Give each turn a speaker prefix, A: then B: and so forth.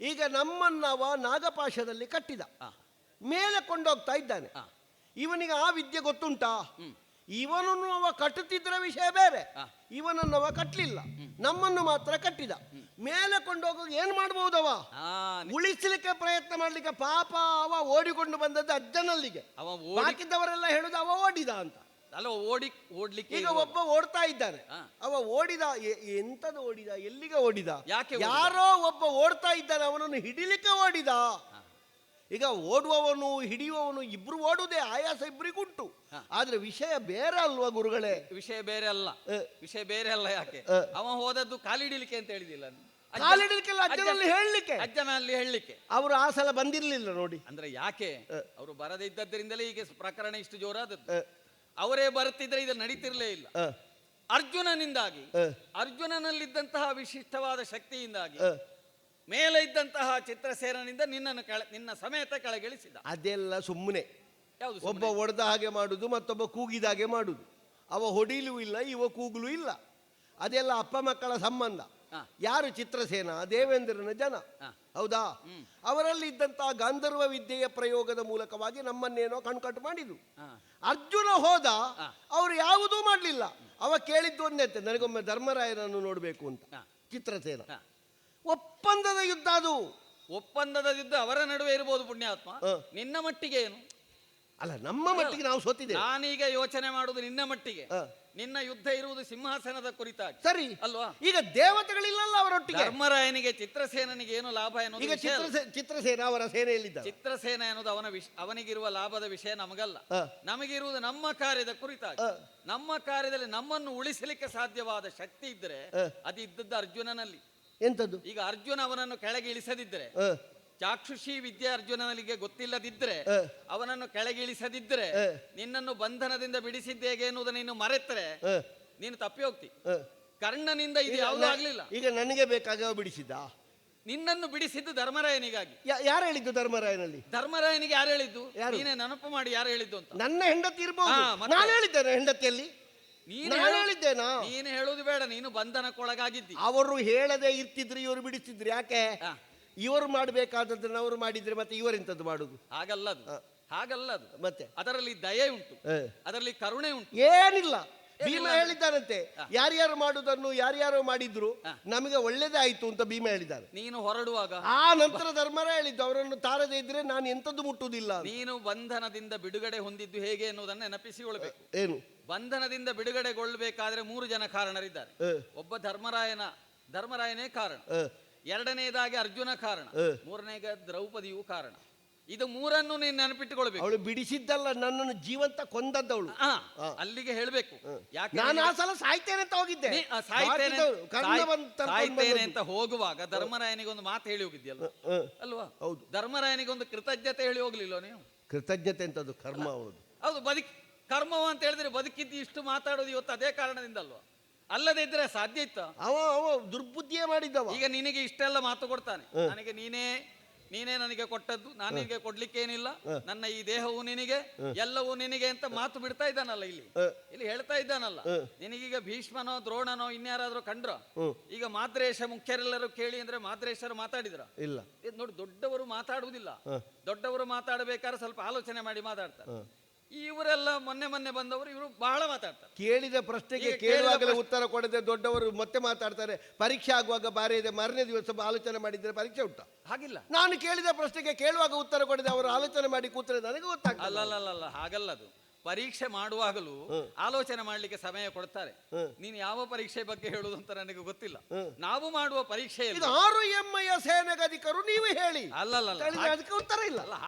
A: ಈಗ ನಮ್ಮನ್ನವ ನಾಗಪಾಶದಲ್ಲಿ ಕಟ್ಟಿದ. ಮೇಲೆ ಕೊಂಡೋಗ್ತಾ ಇದ್ದಾನೆ. ಇವನಿಗೆ ಆ ವಿದ್ಯೆ ಗೊತ್ತುಂಟಾ. ಇವನನ್ನು ಅವ ಕಟ್ಟುತ್ತಿದ್ದರ ವಿಷಯ ಬೇರೆ. ಇವನನ್ನು ಅವ ಕಟ್ಟಲಿಲ್ಲ ನಮ್ಮನ್ನು ಮಾತ್ರ ಕಟ್ಟಿದ. ಮೇಲೆ ಕೊಂಡೋಗ ಏನ್ ಮಾಡಬಹುದವ ಉಳಿಸಲಿಕ್ಕೆ ಪ್ರಯತ್ನ ಮಾಡ್ಲಿಕ್ಕೆ ಪಾಪ ಅವ ಓಡಿಕೊಂಡು ಬಂದದ್ದು ಅಜ್ಜನಲ್ಲಿಗೆ.
B: ಅವ ಓಡಿ
A: ಬಾಕಿದ್ದವರೆಲ್ಲ ಹೇಳುದು ಅವ ಓಡಿದ ಅಂತ.
B: ಅಲ್ಲ ಓಡಿ ಓಡ್ಲಿಕ್ಕೆ
A: ಈಗ ಒಬ್ಬ ಓಡ್ತಾ ಇದ್ದಾನೆ. ಅವ ಓಡಿದ ಎಂತದು ಓಡಿದ ಎಲ್ಲಿಗೆ ಓಡಿದ?
B: ಯಾಕೆ
A: ಯಾರೋ ಒಬ್ಬ ಓಡ್ತಾ ಇದ್ದಾನೆ ಅವನನ್ನು ಹಿಡಿಲಿಕ್ಕೆ ಓಡಿದ. ಈಗ ಓಡುವವನು ಹಿಡಿಯುವವನು ಇಬ್ರು ಓಡುದೇ ಆಯಾಸ ಇಬ್ಬರಿಗುಂಟು. ಆದ್ರೆ ವಿಷಯ ಬೇರೆ ಅಲ್ವಾ ಗುರುಗಳೇ?
B: ವಿಷಯ ಬೇರೆ ಅಲ್ಲ. ವಿಷಯ ಬೇರೆ ಅಲ್ಲ ಯಾಕೆ. ಅವ ಹೋದದ್ದು ಕಾಲಿಡಿಲಿಕ್ಕೆ ಅಂತ ಹೇಳಿದಿಲ್ಲ
A: ಕಾಲಿಡಲಿಕ್ಕೆಲ್ಲ ಅಜ್ಜನಲ್ಲಿ
B: ಅಜ್ಜ-
A: ಹೇಳಲಿಕ್ಕೆ.
B: ಅಜ್ಜನಲ್ಲಿ ಹೇಳಲಿಕ್ಕೆ.
A: ಅವರು ಆ ಸಲ ಬಂದಿರ್ಲಿಲ್ಲ ನೋಡಿ.
B: ಅಂದ್ರೆ ಯಾಕೆ. ಅವರು ಬರದೇ ಇದ್ದದ್ದರಿಂದಲೇ ಈಗ ಪ್ರಕರಣ ಇಷ್ಟು ಜೋರಾದದ್ದು. ಅವರೇ ಬರುತ್ತಿದ್ರೆ ಇದು ನಡೀತಿರ್ಲೇ ಇಲ್ಲ. ಅರ್ಜುನನಿಂದಾಗಿ ಅರ್ಜುನನಲ್ಲಿದ್ದಂತಹ ವಿಶಿಷ್ಟವಾದ ಶಕ್ತಿಯಿಂದಾಗಿ. ಮೇಲೆ ಇದ್ದಂತಹ ಚಿತ್ರಸೇನನಿಂದ ನಿನ್ನನ್ನು ಕೆಳ ನಿನ್ನ ಸಮೇತ ಕೆಳಗಿಳಿಸಿದ.
A: ಅದೆಲ್ಲ ಸುಮ್ಮನೆ.
B: ಯಾವುದು
A: ಒಬ್ಬ ಒಡೆದ ಹಾಗೆ ಮಾಡುದು ಮತ್ತೊಬ್ಬ ಕೂಗಿದ ಹಾಗೆ ಮಾಡುದು. ಅವ ಹೊಡಿಲೂ ಇಲ್ಲ ಇವ ಕೂಗಲೂ ಇಲ್ಲ. ಅದೆಲ್ಲ ಅಪ್ಪ ಮಕ್ಕಳ ಸಂಬಂಧ. ಯಾರು ಚಿತ್ರಸೇನ? ದೇವೇಂದ್ರನ ಜನ. ಹೌದಾ. ಅವರಲ್ಲಿ ಇದ್ದಂತಹ ಗಾಂಧರ್ವ ವಿದ್ಯೆಯ ಪ್ರಯೋಗದ ಮೂಲಕವಾಗಿ ನಮ್ಮನ್ನೇನೋ ಕಣ್ಕಟ್ಟು ಮಾಡಿದ್ರು. ಅರ್ಜುನ ಹೋದ. ಅವರು ಯಾವುದೂ ಮಾಡಲಿಲ್ಲ. ಅವ ಕೇಳಿದ್ದು ಒಂದೇ ನನಗೊಮ್ಮೆ ಧರ್ಮರಾಯನನ್ನು ನೋಡಬೇಕು ಅಂತ. ಚಿತ್ರಸೇನ. ಒಪ್ಪಂದದ ಯುದ್ಧ ಅದು.
B: ಒಪ್ಪಂದದ ಯುದ್ಧ ಅವರ ನಡುವೆ ಇರಬಹುದು ಪುಣ್ಯಾತ್ಮ. ನಿನ್ನ ಮಟ್ಟಿಗೆ ಏನು?
A: ಅಲ್ಲ ನಮ್ಮ ಮಟ್ಟಿಗೆ ನಾವು ಸೋತಿದ್ದೇವೆ.
B: ನಾನೀಗ ಯೋಚನೆ ಮಾಡುದು ನಿನ್ನ ಮಟ್ಟಿಗೆ. ನಿನ್ನ ಯುದ್ಧ ಇರುವುದು ಸಿಂಹಾಸನದ ಕುರಿತಾಗಿ.
A: ಸರಿ.
B: ಅಲ್ವಾ?
A: ಈಗ ದೇವತೆಗಳಿಲ್ಲಲ್ಲ ಅವರೊಟ್ಟಿಗೆ.
B: ಧರ್ಮರಾಯನಿಗೆ ಚಿತ್ರಸೇನನಿಗೆ ಏನು ಲಾಭ ಎನ್ನುವುದು
A: ಈಗ
B: ವಿಷಯ ಅಲ್ಲ.
A: ಚಿತ್ರಸೇ ಚಿತ್ರಸೇನ ಅವರ ಸೇನೆಯಲ್ಲಿದ್ದ
B: ಚಿತ್ರಸೇನ ಎನ್ನುವುದು ಅವನ ವಿಷ ಅವನಿಗಿರುವ ಲಾಭದ ವಿಷಯ ನಮಗಲ್ಲ.
A: ಹಾ.
B: ನಮಗಿರುವುದು ನಮ್ಮ ಕಾರ್ಯದ ಕುರಿತಾಗಿ.
A: ಹಾ.
B: ನಮ್ಮ ಕಾರ್ಯದಲ್ಲಿ ನಮ್ಮನ್ನು ಉಳಿಸಲಿಕ್ಕೆ ಸಾಧ್ಯವಾದ ಶಕ್ತಿ ಇದ್ರೆ
A: ಅದಿದ್ದದ್ದು
B: ಅದು ಇದ್ದದ್ದು ಅರ್ಜುನನಲ್ಲಿ.
A: ಎಂತದ್ದು?
B: ಈಗ ಅರ್ಜುನ ಅವನನ್ನು ಕೆಳಗೆ ಇಳಿಸದಿದ್ದರೆ
A: ಹ,
B: ಚಾಕ್ಷುಷಿ ವಿದ್ಯಾರ್ಜುನನಿಗೆ
A: ಗೊತ್ತಿಲ್ಲದಿದ್ರೆ
B: ಅವನನ್ನು
A: ಕೆಳಗಿಳಿಸದಿದ್ರೆ
B: ನಿನ್ನನ್ನು ಬಂಧನದಿಂದ ಬಿಡಿಸಿದ್ದೇಗೆ ಎನ್ನುವುದನ್ನು ನೀನು ಮರೆತರೆ ನೀನು ತಪ್ಪಿ ಹೋಗ್ತಿ. ಕರ್ಣನಿಂದ ಇದು ಯಾವುದೂ ಆಗ್ಲಿಲ್ಲ.
A: ಈಗ ನನಗೆ ಬೇಕಾಗ ಬಿಡಿಸಿದ್ದ?
B: ನಿನ್ನನ್ನು ಬಿಡಿಸಿದ್ದು ಧರ್ಮರಾಯನಿಗಾಗಿ.
A: ಯಾರು ಹೇಳಿದ್ದು ಧರ್ಮರಾಯನಲ್ಲಿ?
B: ಧರ್ಮರಾಯನಿಗೆ ಯಾರು ಹೇಳಿದ್ದು? ನೀನೇ ನೆನಪು ಮಾಡಿ ಯಾರು ಹೇಳಿದ್ದು ಅಂತ.
A: ನನ್ನ ಹೆಂಡತಿ ಇರ್ಬೋದು.
B: ಹಾ, ಮತ್ತೆ?
A: ನಾನು ಹೇಳಿದ್ದೇನೆ ಹೆಂಡತಿಯಲ್ಲಿ.
B: ನೀನು
A: ನಾನು ಹೇಳಿದ್ದೇನಾ?
B: ನೀನು ಹೇಳುದು ಬೇಡ ನೀನು ಬಂಧನಕ್ಕೊಳಗಾಗಿದ್ದಿ.
A: ಅವರು ಹೇಳದೆ ಇರ್ತಿದ್ರು ಇವರು ಬಿಡಿಸ್ತಿದ್ರು. ಯಾಕೆ?
B: ಹಾ.
A: ಇವರು ಮಾಡಬೇಕಾದದ್ದನ್ನು ಅವರು ಮಾಡಿದ್ರೆ ಮತ್ತೆ ಇವರಿಂಥದ್ದು ಮಾಡುದು?
B: ಹಾಗಲ್ಲ
A: ಹಾಗಲ್ಲ
B: ಹಾಗಲ್ಲದು.
A: ಮತ್ತೆ?
B: ಅದರಲ್ಲಿ ದಯೆ ಉಂಟು. ಅದರಲ್ಲಿ ಕರುಣೆ ಉಂಟು.
A: ಏನಿಲ್ಲ. ಭೀಮ. ಹೇಳಿದ್ದಾರಂತೆ ಯಾರ್ಯಾರು ಮಾಡುದನ್ನು ಯಾರ್ಯಾರು ಮಾಡಿದ್ರು. ನಮಗೆ ಒಳ್ಳೇದಾಯ್ತು ಅಂತ ಭೀಮ ಹೇಳಿದ್ದಾರೆ
B: ನೀನು ಹೊರಡುವಾಗ
A: ಆ ನಂತರ ಧರ್ಮರ ಹೇಳಿದ್ದು ಅವರನ್ನು ತಾರದೇ ಇದ್ರೆ ನಾನು ಎಂತದ್ದು ಮುಟ್ಟುವುದಿಲ್ಲ
B: ನೀನು ಬಂಧನದಿಂದ ಬಿಡುಗಡೆ ಹೊಂದಿದ್ದು ಹೇಗೆ ಎನ್ನುವುದನ್ನು ನೆನಪಿಸಿಕೊಳ್ಬೇಕು
A: ಏನು?
B: ಬಂಧನದಿಂದ ಬಿಡುಗಡೆಗೊಳ್ಳಬೇಕಾದ್ರೆ ಮೂರು ಜನ ಕಾರಣರಿದ್ದಾರೆ. ಒಬ್ಬ ಧರ್ಮರಾಯನ ಧರ್ಮರಾಯನೇ ಕಾರಣ. ಎರಡನೇದಾಗಿ ಅರ್ಜುನ ಕಾರಣ
A: ಮೂರನೇ
B: ಮೂರನೇಗ ದ್ರೌಪದಿಯು ಕಾರಣ. ಇದು ಮೂರನ್ನು ನೀನು ನೆನಪಿಟ್ಟುಕೊಳ್ಬೇಕು.
A: ಅವಳು ಬಿಡಿಸಿದ್ದಲ್ಲ ನನ್ನನ್ನು ಜೀವಂತ ಕೊಂದದ್ದವಳು.
B: ಅಲ್ಲಿಗೆ ಹೇಳ್ಬೇಕು. ಯಾಕೆ
A: ನಾನು ಆ ಸಲ ಸಾಯ್ತೇನೆ ಅಂತ ಹೋಗಿದ್ದೆ.
B: ಸಾಯ್ತೇನೆ ಅಂತ ಹೋಗುವಾಗ ಧರ್ಮರಾಯನಿಗೆ ಒಂದು ಮಾತು ಹೇಳಿ ಹೋಗಿದ್ಯಲ್ಲ? ಅಲ್ವಾ?
A: ಹೌದು.
B: ಧರ್ಮರಾಯನಿಗೆ ಒಂದು ಕೃತಜ್ಞತೆ ಹೇಳಿ ಹೋಗ್ಲಿಲ್ಲ ನೀವು?
A: ಕೃತಜ್ಞತೆ ಅಂತದ್ದು ಕರ್ಮ ಹೌದು.
B: ಹೌದು ಬದುಕಿ ಕರ್ಮವ ಅಂತ ಹೇಳಿದ್ರೆ ಬದುಕಿದ್ದು ಇಷ್ಟು ಮಾತಾಡೋದು ಇವತ್ತು ಅದೇ ಕಾರಣದಿಂದ ಅಲ್ವಾ ಅಲ್ಲದೆ ಇದ್ರೆ ಸಾಧ್ಯ ಇತ್ತು.
A: ಅವ ಅವ ದುರ್ಬುದ್ಧಿಯೇ ಮಾಡಿದ್ದವ.
B: ಈಗ ನಿನಗೆ ಇಷ್ಟೆಲ್ಲ ಮಾತು ಕೊಡ್ತಾನೆ. ನನಗೆ ನೀನೇ ನೀನೇ ನನಗೆ ಕೊಟ್ಟದ್ದು ನಾನು ನಿನಗೆ ಕೊಡ್ಲಿಕ್ಕೇನಿಲ್ಲ. ನನ್ನ ಈ ದೇಹವು ನಿನಗೆ ಎಲ್ಲವೂ ನಿನಗೆ ಅಂತ ಮಾತು ಬಿಡ್ತಾ ಇದ್ದಾನಲ್ಲ ಇಲ್ಲಿ. ಇಲ್ಲಿ ಹೇಳ್ತಾ ಇದ್ದಾನಲ್ಲ. ನಿನಗೀಗ ಭೀಷ್ಮನೋ ದ್ರೋಣನೋ ಇನ್ಯಾರಾದ್ರೂ ಕಂಡ್ರ. ಈಗ ಮಾದ್ರೇಶ ಮುಖ್ಯರೆಲ್ಲರೂ ಕೇಳಿ ಅಂದ್ರೆ ಮಾದ್ರೇಶರು ಮಾತಾಡಿದ್ರ.
A: ಇಲ್ಲ.
B: ಇದು ನೋಡಿ ದೊಡ್ಡವರು ಮಾತಾಡುವುದಿಲ್ಲ. ದೊಡ್ಡವರು ಮಾತಾಡಬೇಕಾದ್ರೆ ಸ್ವಲ್ಪ ಆಲೋಚನೆ ಮಾಡಿ ಮಾತಾಡ್ತಾರೆ. ಇವರೆಲ್ಲ ಮೊನ್ನೆ ಮೊನ್ನೆ ಬಂದವರು ಇವರು ಬಹಳ ಮಾತಾಡ್ತಾರೆ.
A: ಕೇಳಿದ ಪ್ರಶ್ನೆಗೆ
B: ಈಗ ಕೇಳಿದ
A: ಕೇಳುವಾಗಲೇ
B: ಪ್ರಶ್ನೆ-
A: ಉತ್ತರ ಕೊಡದೆ ದೊಡ್ಡವರು ಮತ್ತೆ ಮಾತಾಡ್ತಾರೆ ಪರೀಕ್ಷೆ ಆಗುವಾಗ ಬಾರಿಯದೆ ಮಾರನೇ ದಿವಸ ಆಲೋಚನೆ ಮಾಡಿದ್ರೆ ಪರೀಕ್ಷೆ ಉಂಟ?
B: ಹಾಗಿಲ್ಲ.
A: ನಾನು ಕೇಳಿದ ಪ್ರಶ್ನೆಗೆ ಕೇಳುವಾಗ ಉತ್ತರ ಕೊಡದೆ ಅವರು ಆಲೋಚನೆ ಮಾಡಿ ಕೂತರೆ ನನಗೆ ಗೊತ್ತಾಗ್ತದೆ.
B: ಅಲ್ಲಲ್ಲಲ್ಲ ಹಾಗಲ್ಲ ಅದು. ಪರೀಕ್ಷೆ ಮಾಡುವಾಗಲೂ ಆಲೋಚನೆ ಮಾಡ್ಲಿಕ್ಕೆ ಸಮಯ ಕೊಡ್ತಾರೆ. ನೀನು ಯಾವ ಪರೀಕ್ಷೆ ಬಗ್ಗೆ ಹೇಳುದು ಅಂತ ನನಗೆ ಗೊತ್ತಿಲ್ಲ. ನಾವು ಮಾಡುವ ಪರೀಕ್ಷೆಯಲ್ಲಿ
A: ಇದು ಆರು ಎಂಐ ಸೇನೆಗಧಿಕರು ನೀವು ಹೇಳಿ.
B: ಅಲ್ಲಲ್ಲ
A: ಕೇಳಿದ್ರೆ ಅದಕ್ಕೆ ಉತ್ತರ ಇಲ್ಲ.
B: ಅಲ್ಲ